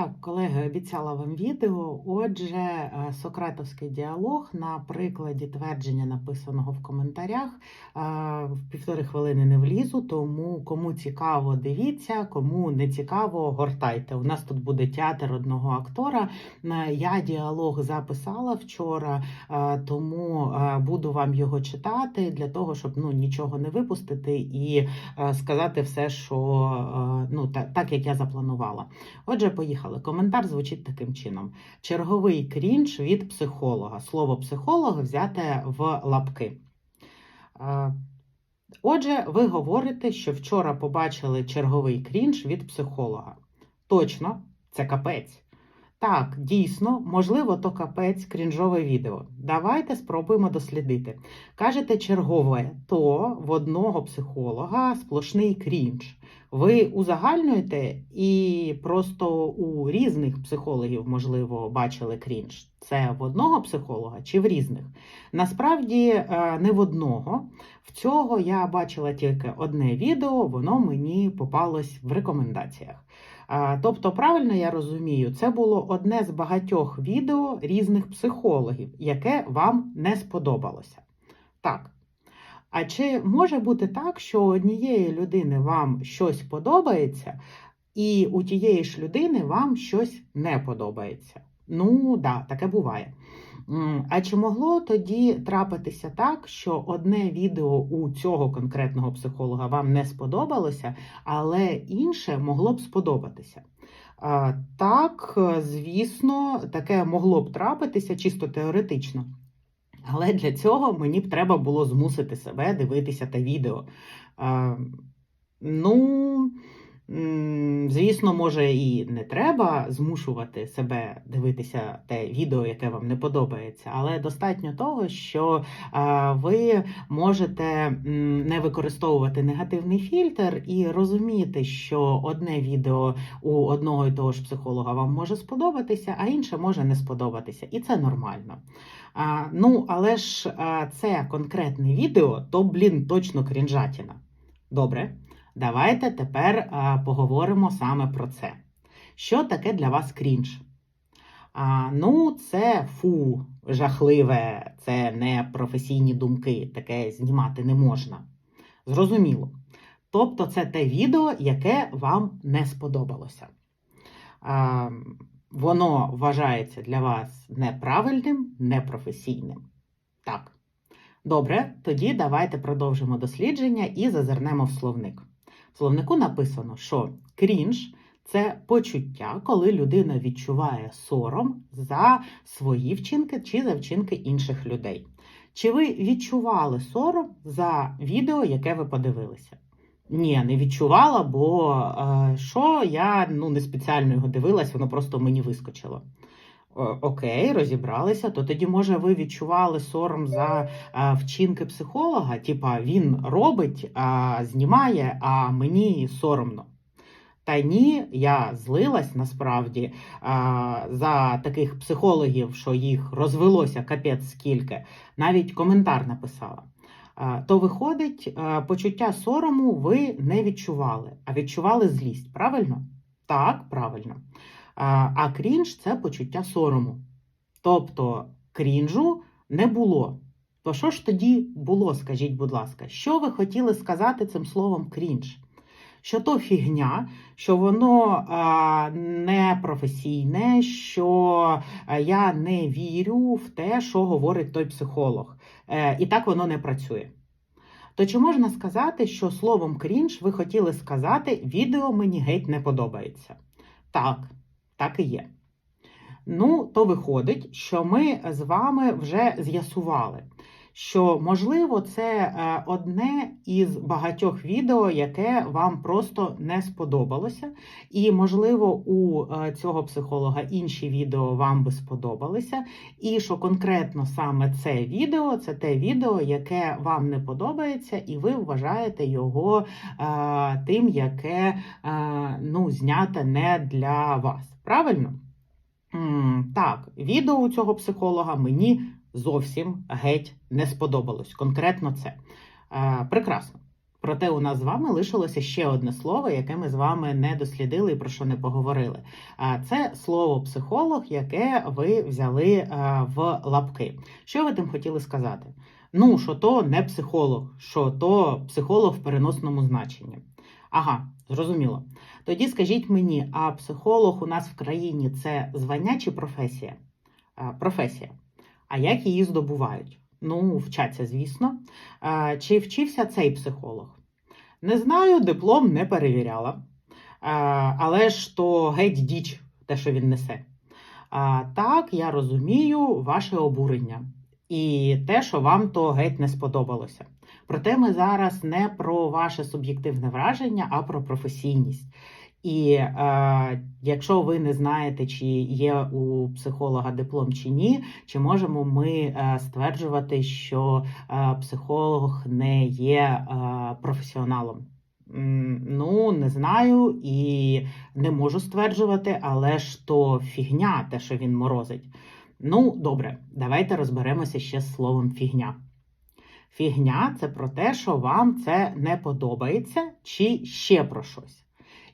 Так, колеги, обіцяла вам відео. Отже, е, Сократовський діалог на прикладі твердження, написаного в коментарях. Е, В півтори хвилини не влізу, тому кому цікаво, дивіться, кому не цікаво, гортайте. У нас тут буде театр одного актора. Е, Я діалог записала вчора, тому буду вам його читати для того, щоб ну, нічого не випустити і сказати все, що ну, так як я запланувала. Отже, поїхали. Коментар звучить таким чином: черговий крінж від психолога. Слово психолог взяте в лапки. Е, Отже, ви говорите, що вчора побачили черговий крінж від психолога. Точно, це капець. Так, дійсно, можливо, то капець крінжове відео. Давайте спробуємо дослідити. Кажете чергове, то в одного психолога сплошний крінж. Ви узагальнюєте і просто у різних психологів, можливо, бачили крінж. Це в одного психолога чи в різних? Насправді е, не в одного. В цього я бачила тільки одне відео, воно мені попалось в рекомендаціях. Тобто, правильно я розумію, це було одне з багатьох відео різних психологів, яке вам не сподобалося. Так. А чи може бути так, що однієї людини вам щось подобається, і у тієї ж людини вам щось не подобається? Ну, да, таке буває. А чи могло тоді трапитися так, що одне відео у цього конкретного психолога вам не сподобалося, але інше могло б сподобатися? Так, звісно, таке могло б трапитися чисто теоретично. Але для цього мені б треба було змусити себе дивитися те відео. Ну, звісно, може, і не треба змушувати себе дивитися те відео, яке вам не подобається, але достатньо того, що ви можете не використовувати негативний фільтр і розуміти, що одне відео у одного і того ж психолога вам може сподобатися, а інше може не сподобатися. І це нормально. Ну, але ж це конкретне відео, то, блін, точно крінжатіна. Добре, давайте тепер а, поговоримо саме про це. Що таке для вас крінж? А, ну, це фу, жахливе, це не професійні думки, таке знімати не можна. Зрозуміло. Тобто, це те відео, яке вам не сподобалося. А, воно вважається для вас неправильним, непрофесійним. Так. Добре, тоді давайте продовжимо дослідження і зазирнемо в словник. В словнику написано, що крінж це почуття, коли людина відчуває сором за свої вчинки чи за вчинки інших людей. Чи ви відчували сором за відео, яке ви подивилися? Ні, не відчувала, бо е, що я ну, не спеціально його дивилась, воно просто мені вискочило. О, окей, розібралися. То тоді, може, ви відчували сором за е, вчинки психолога? Типа він робить, а знімає, а мені соромно. Та ні, я злилась насправді а, за таких психологів, що їх розвелося капець скільки. Навіть коментар написала. А, то виходить, а, почуття сорому ви не відчували, а відчували злість. Правильно? Так, правильно. А, крінж це почуття сорому. Тобто крінжу не було. То що ж тоді було, скажіть, будь ласка, що ви хотіли сказати цим словом крінж? Що то фігня, що воно а, не професійне, що я не вірю в те, що говорить той психолог. Е, і так воно не працює. То чи можна сказати, що словом крінж ви хотіли сказати, відео мені геть не подобається? Так, так і є. Ну, то виходить, що ми з вами вже з'ясували, що можливо це е, одне із багатьох відео, яке вам просто не сподобалося, і можливо у е, цього психолога інші відео вам би сподобалися, і що конкретно саме це відео це те відео, яке вам не подобається, і ви вважаєте його е, тим, яке ну, зняте не для вас. Правильно? Так, відео у цього психолога мені зовсім геть не сподобалось. Конкретно це. Е, прекрасно. Проте у нас з вами лишилося ще одне слово, яке ми з вами не дослідили і про що не поговорили. А це слово психолог, яке ви взяли е, в лапки. Що ви тим хотіли сказати? Ну, що то не психолог, що то психолог в переносному значенні. Ага, зрозуміло. Тоді скажіть мені, а психолог у нас в країні це звання чи професія? А, професія. А як її здобувають? Ну, вчаться, звісно. А, чи вчився цей психолог? Не знаю, диплом не перевіряла. А, але ж то геть діч, те, що він несе. А, так, я розумію ваше обурення і те, що вам то геть не сподобалося. Проте ми зараз не про ваше суб'єктивне враження, а про професійність. І е, якщо ви не знаєте, чи є у психолога диплом чи ні, чи можемо ми е, стверджувати, що е, психолог не є е, професіоналом? Ну, не знаю і не можу стверджувати, але ж то фігня, те, що він морозить. Ну, добре, давайте розберемося ще з словом фігня. Фігня це про те, що вам це не подобається, чи ще про щось.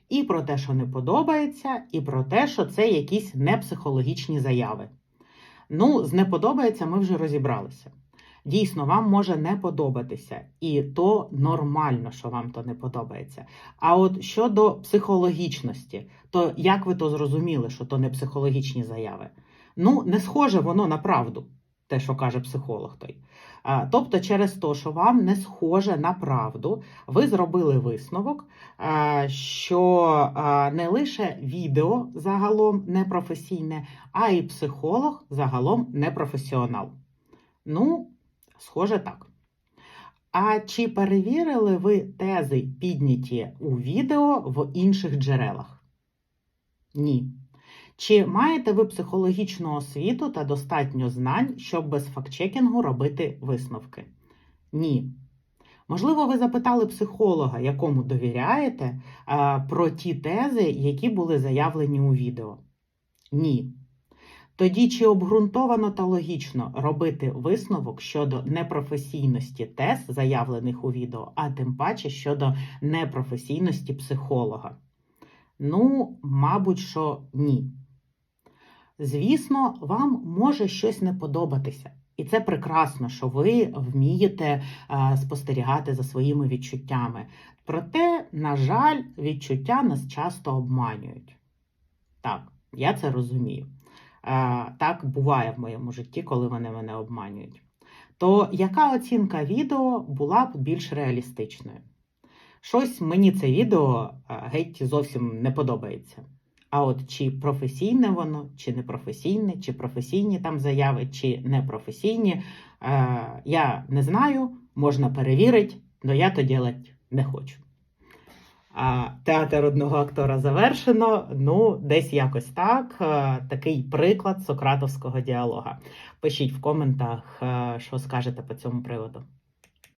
І про те, що не подобається, і про те, що це якісь непсихологічні заяви. Ну, з не подобається, ми вже розібралися. Дійсно, вам може не подобатися, і то нормально, що вам то не подобається. А от щодо психологічності, то як ви то зрозуміли, що то не психологічні заяви? Ну, не схоже воно на правду, те, що каже психолог той. Тобто, через те, що вам не схоже на правду, ви зробили висновок, що не лише відео загалом непрофесійне, а й психолог загалом непрофесіонал. Ну, схоже так. А чи перевірили ви тези, підняті у відео в інших джерелах? Ні. Чи маєте ви психологічну освіту та достатньо знань, щоб без фактчекінгу робити висновки? Ні. Можливо, ви запитали психолога, якому довіряєте, про ті тези, які були заявлені у відео? Ні. Тоді чи обґрунтовано та логічно робити висновок щодо непрофесійності тез, заявлених у відео, а тим паче щодо непрофесійності психолога? Ну, мабуть, що ні. Звісно, вам може щось не подобатися. І це прекрасно, що ви вмієте е, спостерігати за своїми відчуттями. Проте, на жаль, відчуття нас часто обманюють. Так, я це розумію. Е, так буває в моєму житті, коли вони мене обманюють. То яка оцінка відео була б більш реалістичною? Щось мені це відео е, геть зовсім не подобається. А от чи професійне воно, чи не професійне, чи професійні там заяви, чи не професійні, е, я не знаю, можна перевірити, але я то делать не хочу. А театр одного актора завершено. Ну, десь якось так. Е, Такий приклад сократовського діалога. Пишіть в коментах, е, що скажете по цьому приводу.